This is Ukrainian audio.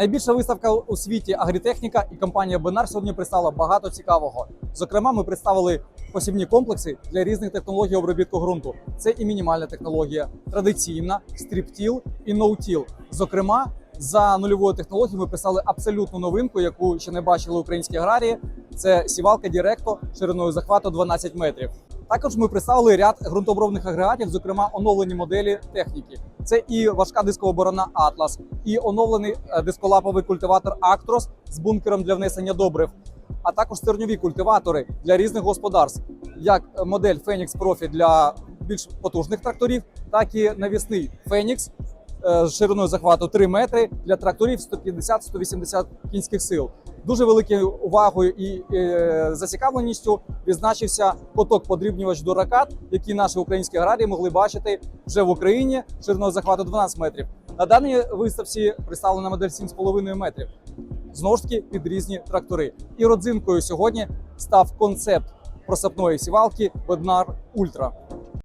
Найбільша виставка у світі агрітехніка і компанія Бенар сьогодні представила багато цікавого. Зокрема, ми представили посівні комплекси для різних технологій обробітку ґрунту. Це і мінімальна технологія, традиційна, стріптіл і ноутіл. Зокрема, за нульовою технологією ми представили абсолютну новинку, яку ще не бачили українські аграрії. Це сівалка Діректо шириною захвату 12 метрів. Також ми представили ряд ґрунтообробних агрегатів, зокрема оновлені моделі техніки. Це і важка дискова борона Атлас, і оновлений е, дисколаповий культиватор Актрос з бункером для внесення добрив, а також стерньові культиватори для різних господарств, як е, модель Phoenix Profi для більш потужних тракторів, так і навісний з шириною захвату 3 метри для тракторів 150-180 кінських сил. Дуже великою увагою і е, зацікавленістю відзначився поток подрібнювач дуракат, який наші українські аграрії могли бачити вже в Україні шириною захвату 12 метрів. На даній виставці представлена модель 7,5 метрів. Знову ж таки під різні трактори. І родзинкою сьогодні став концепт просапної сівалки Bednar Ultra.